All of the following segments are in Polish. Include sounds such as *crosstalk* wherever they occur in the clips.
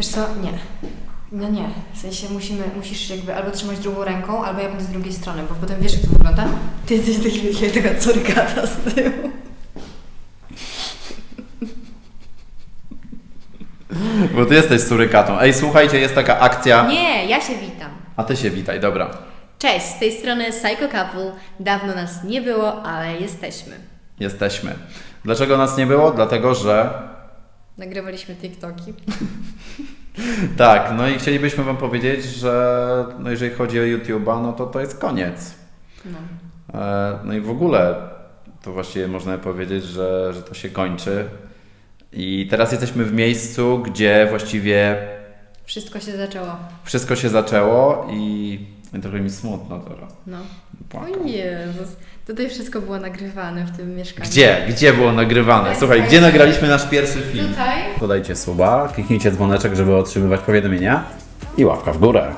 Wiesz co? Nie. No nie. W sensie musimy, musisz jakby albo trzymać drugą ręką, albo ja będę z drugiej strony, bo potem wiesz jak to wygląda? Ty jesteś taki wielki, taka córkata z tyłu. Bo ty jesteś surykatą. Ej, słuchajcie, jest taka akcja. Nie, ja się witam. A ty się witaj, dobra. Cześć, z tej strony Psycho Couple. Dawno nas nie było, ale jesteśmy. Jesteśmy. Dlaczego nas nie było? Dlatego, że. Nagrywaliśmy TikToki. *laughs* Tak, no i chcielibyśmy Wam powiedzieć, że no jeżeli chodzi o YouTube'a, no to to jest koniec. No. E, No i w ogóle to właściwie można powiedzieć, że, że to się kończy. I teraz jesteśmy w miejscu, gdzie właściwie Wszystko się zaczęło. wszystko się zaczęło i i trochę mi smutno teraz. No. Płakam. O Jezus. Tutaj wszystko było nagrywane w tym mieszkaniu. Gdzie? Gdzie było nagrywane? Słuchaj, gdzie nagraliśmy nasz pierwszy film? Tutaj. Podajcie suba, kliknijcie dzwoneczek, żeby otrzymywać powiadomienia i łapka w górę.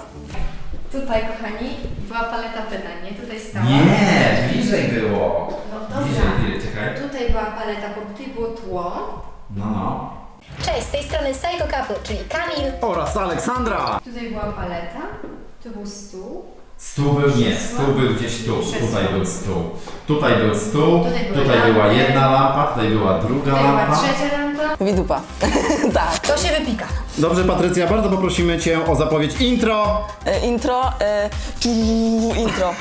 Tutaj, kochani, była paleta pytań, nie? Tutaj stała. Nie, bliżej było. No dobra. Bliżej, czekaj. Tutaj była paleta, bo tutaj było tło. No, no. Cześć, z tej strony Psycho Couple, czyli Kamil. Oraz Aleksandra! Tutaj była paleta. Tu był stół. Stół był, nie, stół był gdzieś tu, Krzesło. tutaj był stół. Tutaj był stół, Tutaj były tutaj była lampy. jedna lampa, tutaj była druga Tutaj była lampa. trzecia lampa. Widupa. *laughs* tak. To się wypika. Dobrze Patrycja, bardzo poprosimy Cię o zapowiedź intro. E, intro. E, intro.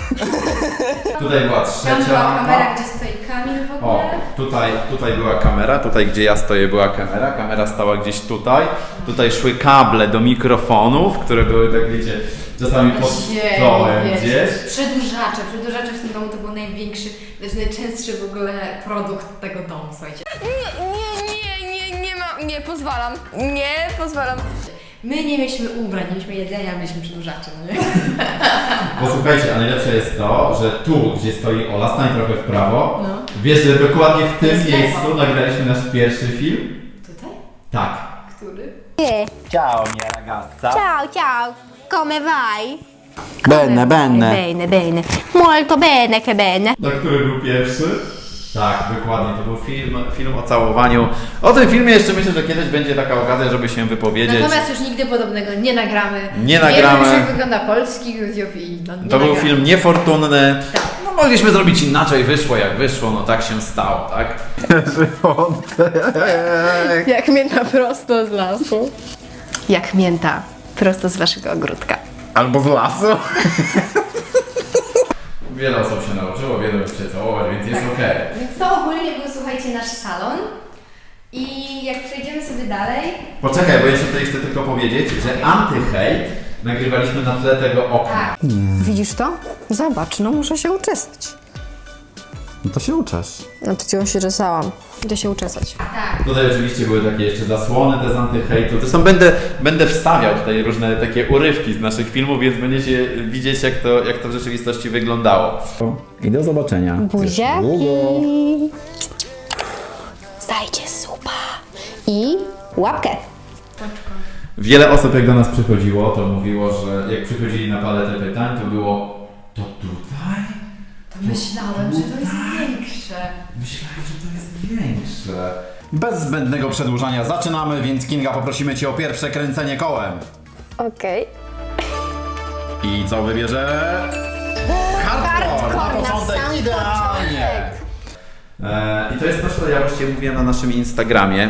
*laughs* Tutaj była Tam trzecia była lampa. kamera, gdzie stoi Kamil w O, ogóle. tutaj, tutaj była kamera, tutaj gdzie ja stoję była kamera, kamera stała gdzieś tutaj. Tutaj szły kable do mikrofonów, które były tak wiecie, czasami pod stołem wiecie. gdzieś. Przedłużacze. Przedłużacze w tym domu to był największy, znaczy najczęstszy w ogóle produkt tego domu, słuchajcie. Nie, nie, nie, nie, nie ma, nie pozwalam. Nie pozwalam. My nie mieliśmy ubrań, nie mieliśmy jedzenia, mieliśmy przedłużacze, no nie? *laughs* Posłuchajcie, a najlepsze jest to, że tu, gdzie stoi Ola, stań trochę w prawo. No. Wiesz, że dokładnie w tym jest miejscu nagraliśmy nasz pierwszy film? Tutaj? Tak. Który? Ciao, mia ragazza. Ciao, ciao. Come vai? Bene, bene. Bene, bene. Molto bene, che bene. Na który był pierwszy? Tak, dokładnie. To był film, film o całowaniu. O tym filmie jeszcze myślę, że kiedyś będzie taka okazja, żeby się wypowiedzieć. Natomiast już nigdy podobnego nie nagramy. Nie Wiemy nagramy. już jak wygląda polski YouTube i no, nie To był nagramy. film niefortunny. Tak. No mogliśmy zrobić inaczej, wyszło jak wyszło, no tak się stało, tak? Jak mięta prosto z lasu. Jak mięta prosto z waszego ogródka. Albo z lasu. Wiele osób się nauczyło, wiele się całować, więc jest okej. Więc to ogólnie był, słuchajcie, nasz salon. I jak przejdziemy sobie dalej, Poczekaj, bo jeszcze tutaj chcę tylko powiedzieć, że antyhejt nagrywaliśmy na tle tego okna. tak, Widzisz to? Zobacz, no muszę się uczesać. No to się uczesz. No to cię się czesałam. Idę się uczesać. tak. Tutaj oczywiście były takie jeszcze zasłony te z antyhejtu. Zresztą będę, będę wstawiał tutaj różne takie urywki z naszych filmów, więc będziecie widzieć jak to, jak to w rzeczywistości wyglądało. I do zobaczenia. Buziaki. Zdajcie supa. I łapkę. Wiele osób jak do nas przychodziło, to mówiło, że jak przychodzili na paletę pytań, to było to tutaj? Myślałem, że to jest większe. Myślałem, że to jest większe. Bez zbędnego przedłużania zaczynamy, więc Kinga poprosimy Cię o pierwsze kręcenie kołem. Okej. I co wybierze? Hardcore! Hardcore na sam idealnie! E, I to jest to, co ja właściwie mówiłem na naszym Instagramie.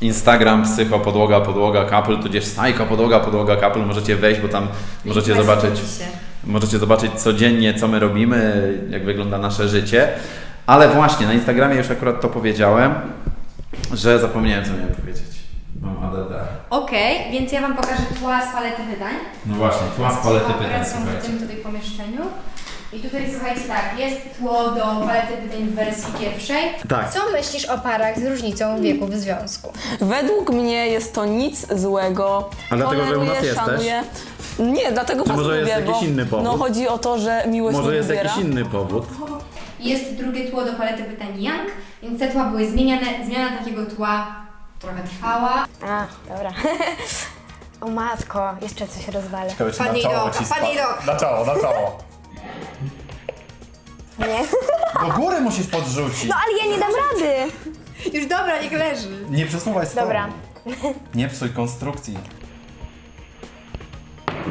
Instagram psycho podłoga podłoga couple, tudzież psycho podłoga podłoga couple. Możecie wejść, bo tam możecie zobaczyć, oczywiście. Możecie zobaczyć codziennie, co my robimy, jak wygląda nasze życie. Ale właśnie, na Instagramie już akurat to powiedziałem, że zapomniałem, co miałem powiedzieć. Mam ADD. Okej, więc ja wam pokażę tła z palety pytań. No właśnie, tła z palety Akurat pytań, są w słuchajcie. tym tutaj pomieszczeniu. I tutaj słuchajcie tak, jest tło do palety pytań w wersji pierwszej. Tak. Co myślisz o parach z różnicą wieku w związku? Według mnie jest to nic złego. A dlatego, że u nas Toleruję, jesteś? szanuję. Nie, dlatego Czy was może jest lubię, jakiś bo, inny powód? No chodzi o to, że miłość Może nie jest wybiera. jakiś inny powód. Jest drugie tło do palety pytań Young, więc te tła były zmieniane. Zmiana takiego tła trochę trwała. A, dobra. *laughs* O matko, jeszcze coś rozwalę. Pani Doga, pani Doga. Na czoło, na czoło. Nie? *laughs* Do góry musisz podrzucić. No ale ja nie dam rady. Już dobra, niech leży. Nie przesuwaj stołu. Dobra. Nie psuj konstrukcji.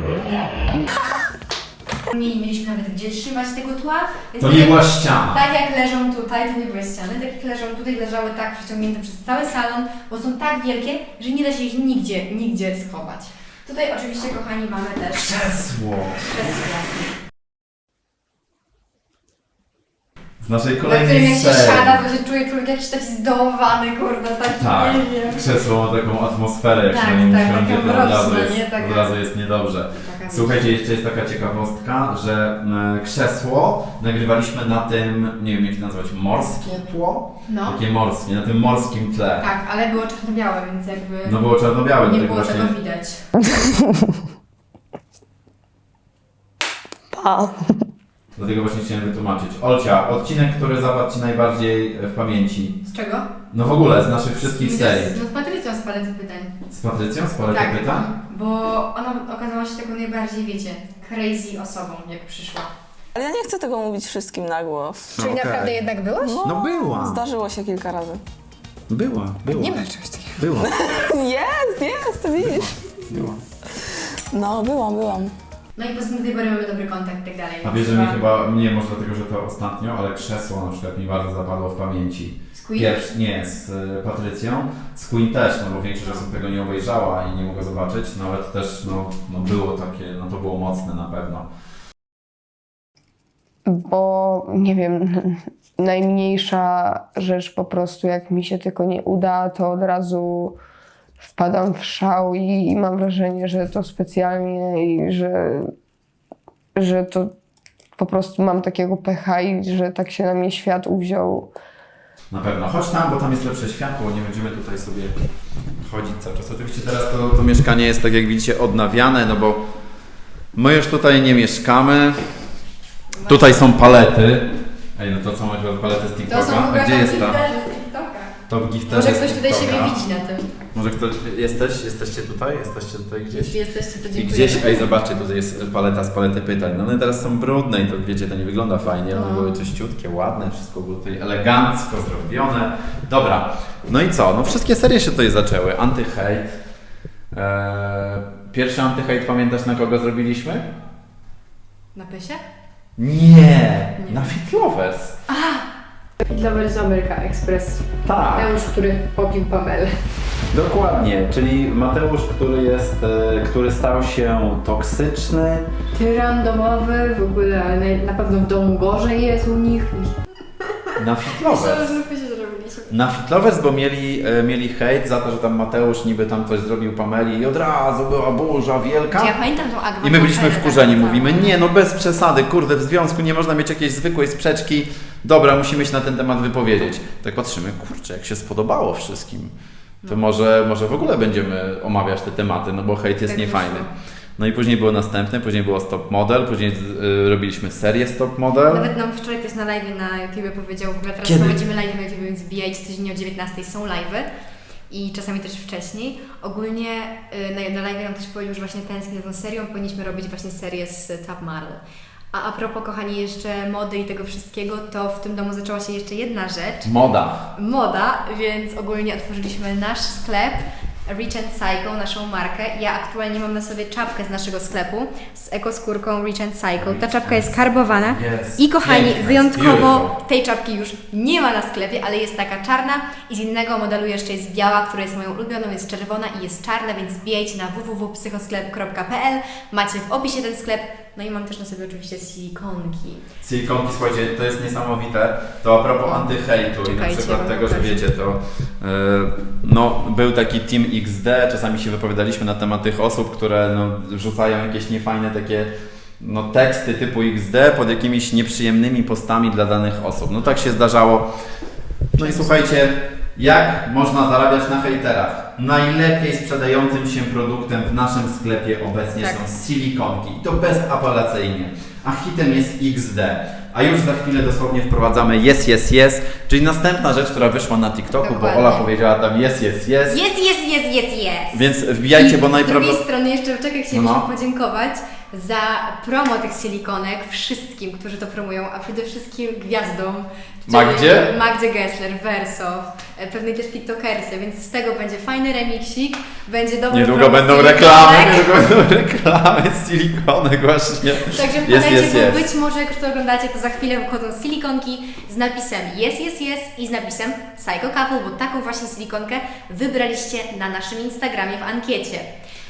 *laughs* Nie mieliśmy nawet gdzie trzymać tego tła. więc To tak nie jak- była ściana. Tak jak leżą tutaj, to nie były ściany, tak jak leżą tutaj, leżały tak przeciągnięte przez cały salon, bo są tak wielkie, że nie da się ich nigdzie, nigdzie schować. Tutaj oczywiście, kochani, mamy też Krzesło. krzesło, Z naszej na którym jak się serii. siada, to się czuje człowiek jakiś taki zdołowany, kurde, taki, Tak, nie wiem. krzesło ma taką atmosferę, jak Tak, się na nim tak, siądzie, taka to od razu, mroczna, jest, nie? Taka- od razu jest niedobrze. Taka Słuchajcie, jeszcze jest taka ciekawostka, że krzesło nagrywaliśmy na tym, nie wiem jak to nazwać, morskie tło? No, Takie morskie, na tym morskim tle. tak, ale było czarno-białe, więc jakby No było czarno-białe, nie dlatego było właśnie... tego widać. *laughs* Pa. Dlatego właśnie chciałem wytłumaczyć. Olcia, odcinek, który zapadł Ci najbardziej w pamięci? Z czego? No w ogóle, z naszych wszystkich serii. No z Patrycją z palety pytań. Z Patrycją, z palety Tak, pytań? bo ona okazała się taką najbardziej, wiecie, crazy osobą, jak przyszła. Ale ja nie chcę tego mówić wszystkim na głos. Czyli Okej. naprawdę jednak byłaś? No była. Zdarzyło się kilka razy. Była, była. Nie ma czegoś takiego. Była. *laughs* Jest, jest, widzisz. była. No, byłam, byłam. No i poza tym mamy dobry kontakt i tak dalej. A wiesz, że mi chyba, nie może dlatego, że to ostatnio, ale krzesło na przykład mi bardzo zapadło w pamięci. Z Queen? Pierwszy, nie, z y, Patrycją, z Queen też, no bo większość osób tego nie obejrzała i nie mogła zobaczyć, no ale to też, no, no było takie, no to było mocne na pewno. bo nie wiem, *laughs* najmniejsza rzecz po prostu, jak mi się tylko nie uda, to od razu wpadam w szał i, i mam wrażenie, że to specjalnie i że, że to po prostu mam takiego pecha i że tak się na mnie świat uwziął. Na pewno. Chodź tam, bo tam jest lepsze światło, nie będziemy tutaj sobie chodzić cały czas. Oczywiście teraz to, to mieszkanie jest, tak jak widzicie, odnawiane, no bo my już tutaj nie mieszkamy. Tutaj są palety. Ej, no to co masz palety z To TikToka? gdzie jest ta? Top gifterzy Może ktoś tutaj siebie widzi na tym. Może ktoś... Jesteś? Jesteście tutaj? Jesteście tutaj gdzieś? Jeśli jesteście, to I dziękuję. gdzieś, ej zobaczcie, tutaj jest paleta z palety pytań. No one teraz są brudne i to wiecie, to nie wygląda fajnie. One No. były czyściutkie, ładne, wszystko było tutaj elegancko zrobione. Dobra, no i co? No wszystkie serie się tutaj zaczęły. Anty-hate. Eee, pierwszy anty-hate pamiętasz na kogo zrobiliśmy? Na pysie? Nie, na Fit Lovers. Lovers America Express. Tak. Mateusz, który popił Pamelę. Dokładnie, czyli Mateusz, który jest, e, który stał się toksyczny, Tyran domowy, w ogóle ale na, na pewno w domu gorzej jest u nich. na Lovers. na Fitlovers, bo mieli, e, mieli hejt za to, że tam Mateusz niby tam coś zrobił Pameli i od razu była burza wielka. Ja pamiętam tą Agwę. I my byliśmy wkurzeni, Ferę, mówimy, tak, nie no bez przesady, kurde, w związku nie można mieć jakiejś zwykłej sprzeczki, dobra, musimy się na ten temat wypowiedzieć. Tak patrzymy, kurczę, jak się spodobało wszystkim, to może, może w ogóle będziemy omawiać te tematy, no bo hejt jest Tak niefajny. No i później było następne, później było Stop Model, później y, robiliśmy serię Stop Model. Nawet nam wczoraj ktoś na live na YouTube powiedział, w ogóle teraz Kiedy? prowadzimy live na YouTube, więc wbijajcie codziennie o 19 są live'y i czasami też wcześniej. Ogólnie y, na, na live nam też powiedział, że właśnie tęsknię za tą serią, powinniśmy robić właśnie serię z Top Model. A a propos, kochani, jeszcze mody i tego wszystkiego, to w tym domu zaczęła się jeszcze jedna rzecz, Moda. moda, więc ogólnie otworzyliśmy nasz sklep Rich and Cycle, naszą markę. Ja aktualnie mam na sobie czapkę z naszego sklepu z ekoskórką Rich and Cycle. Ta czapka jest karbowana Yes. i kochani, Piękna, wyjątkowo beautiful. tej czapki już nie ma na sklepie, ale jest taka czarna i z innego modelu jeszcze jest biała, która jest moją ulubioną, jest czerwona i jest czarna, więc wbijajcie na www.psychosklep.pl. Macie w opisie ten sklep. No i mam też na sobie oczywiście silikonki. Silikonki, słuchajcie, to jest niesamowite. To a propos antyhejtu i na Czekajcie, przykład tego, że wiecie, to e, no, był taki Team XD, czasami się wypowiadaliśmy na temat tych osób, które no, wrzucają jakieś niefajne takie no, teksty typu XD pod jakimiś nieprzyjemnymi postami dla danych osób. No tak się zdarzało. No i słuchajcie, jak można zarabiać na hejterach? Najlepiej sprzedającym się produktem w naszym sklepie obecnie Tak. są silikonki i to bezapelacyjnie. A hitem jest XD. A już za chwilę dosłownie wprowadzamy yes, yes, yes, czyli następna rzecz, która wyszła na TikToku, Dokładnie. bo Ola powiedziała tam yes, yes, yes. Jest, jest, jest, jest, jest! Więc wbijajcie, bo I Z najprawdopodobniej... drugiej strony jeszcze czekaj, chcielibyśmy No. podziękować za promo tych silikonek wszystkim, którzy to promują, a przede wszystkim gwiazdom. Magdzie? Magdzie Gessler, Wersow, e, pewnie też TikTokersy, więc z tego będzie fajny remiksik, będzie dobry Niedługo będą reklamy, niedługo będą *laughs* reklamy z silikonek właśnie. Także Jest, wpadajcie, jest, bo jest. być może jak już to oglądacie, to za chwilę wychodzą silikonki z napisem yes, yes, yes i z napisem Psycho Couple, bo taką właśnie silikonkę wybraliście na naszym Instagramie w ankiecie.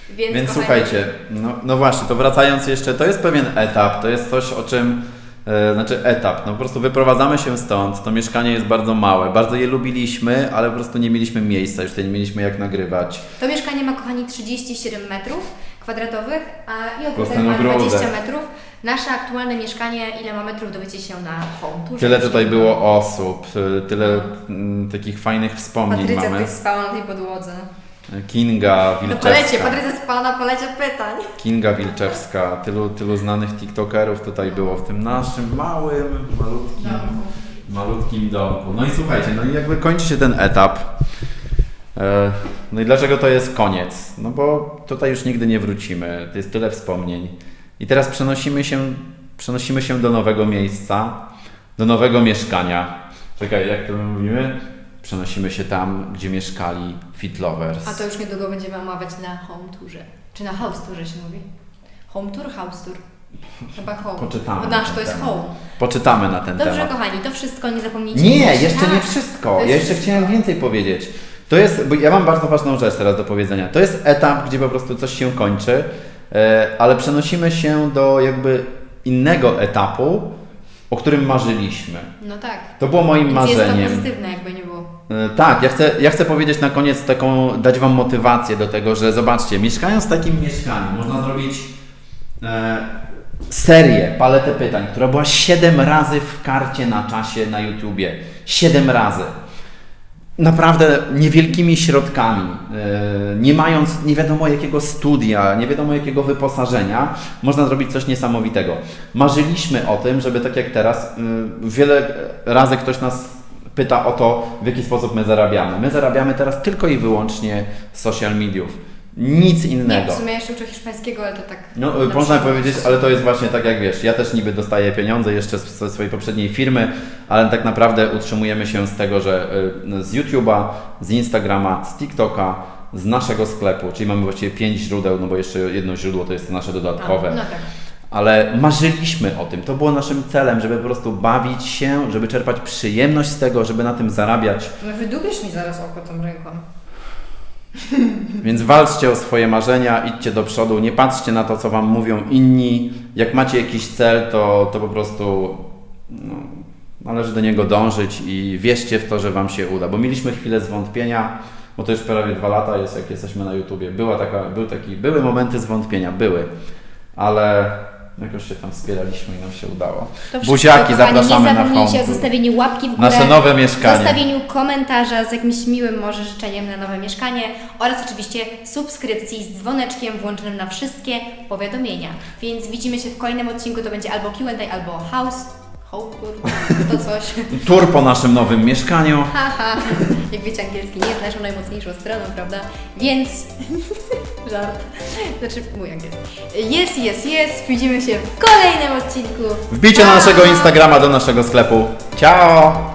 Więc, Więc kochani, słuchajcie, no, no właśnie, to wracając jeszcze, to jest pewien etap, to jest coś o czym, e, znaczy etap, no po prostu wyprowadzamy się stąd, to mieszkanie jest bardzo małe, bardzo je lubiliśmy, ale po prostu nie mieliśmy miejsca, już tutaj nie mieliśmy jak nagrywać. To mieszkanie ma, kochani, 37 metrów kwadratowych a, i ogródek ma ogródek. 20 metrów. Nasze aktualne mieszkanie, ile ma metrów, dowiecie się na home. Tyle tutaj było osób, tyle mm, takich fajnych wspomnień Patrycja mamy. tutaj spała na tej podłodze. Kinga To polecie, Wilczewska. Patrycja spała na polecie pytań. Kinga Wilczewska, tylu, tylu znanych tiktokerów tutaj było w tym naszym małym, malutkim, malutkim domku. No i słuchajcie, no i jakby kończy się ten etap. E, No i dlaczego to jest koniec? No bo tutaj już nigdy nie wrócimy. To jest tyle wspomnień. I teraz przenosimy się, przenosimy się do nowego miejsca, do nowego mieszkania. Czekaj, jak to my mówimy? Przenosimy się tam, gdzie mieszkali Fit Lovers. A to już niedługo będziemy omawiać na home tourze. Czy na house tourze się mówi? Home tour, house tour? Chyba home. Poczytamy Bo na nasz ten to jest temat. home. Poczytamy na ten Dobrze, temat. kochani, to wszystko nie zapomnijcie. Nie, Jeszcze- jeszcze nie Tak. wszystko. Ja jeszcze wszystko. chciałem więcej powiedzieć. To jest, bo ja mam bardzo ważną rzecz teraz do powiedzenia. To jest etap, gdzie po prostu coś się kończy, e, ale przenosimy się do jakby innego etapu, o którym marzyliśmy. No tak. To było moim Więc jest to marzeniem. pozytywne, jakby nie było. Tak, ja chcę, ja chcę powiedzieć na koniec taką, dać Wam motywację do tego, że zobaczcie, mieszkając w takim mieszkaniu, można zrobić e, serię, paletę pytań, która była 7 razy w karcie na czasie na YouTubie. 7 razy. Naprawdę niewielkimi środkami, e, nie mając nie wiadomo jakiego studia, nie wiadomo jakiego wyposażenia, można zrobić coś niesamowitego. Marzyliśmy o tym, żeby tak jak teraz, e, wiele razy ktoś nas pyta o to, w jaki sposób my zarabiamy. My zarabiamy teraz tylko i wyłącznie z social mediów. Nic Nie, innego. w sumie jeszcze uczę hiszpańskiego, ale to tak... No, na można powiedzieć, ale to jest właśnie tak jak wiesz, ja też niby dostaję pieniądze jeszcze ze swojej poprzedniej firmy, ale tak naprawdę utrzymujemy się z tego, że y, z YouTube'a, z Instagrama, z TikToka, z naszego sklepu, czyli mamy właściwie pięć źródeł, no bo jeszcze jedno źródło to jest nasze dodatkowe. A, no tak. Ale marzyliśmy o tym, to było naszym celem, żeby po prostu bawić się, żeby czerpać przyjemność z tego, żeby na tym zarabiać. No wydubisz mi zaraz oko tą ręką. Więc walczcie o swoje marzenia, idźcie do przodu, nie patrzcie na to, co Wam mówią inni. Jak macie jakiś cel, to, to po prostu no, należy do niego dążyć i wierzcie w to, że Wam się uda. Bo mieliśmy chwilę zwątpienia, bo to już prawie dwa lata jest, jak jesteśmy na YouTubie. Była taka, był taki, były momenty zwątpienia, były, ale jakoś się tam wspieraliśmy i nam się udało. To wszystko, Buziaki, kochani, zapraszamy Nie na zapomnijcie o zostawieniu łapki w górę. Nasze nowe mieszkanie. Zostawieniu komentarza z jakimś miłym może życzeniem na nowe mieszkanie oraz oczywiście subskrypcji z dzwoneczkiem włączonym na wszystkie powiadomienia. Więc widzimy się w kolejnym odcinku, to będzie albo Q&A, albo house, tour, to coś. *laughs* Tur po naszym nowym mieszkaniu. Haha, jak wiecie angielski nie jest naszą najmocniejszą stroną, prawda? Więc, *laughs* żart, znaczy mój angielski. Jest, jest, jest, widzimy się w kolejnym odcinku. Wbijcie na naszego Instagrama do naszego sklepu. Ciao!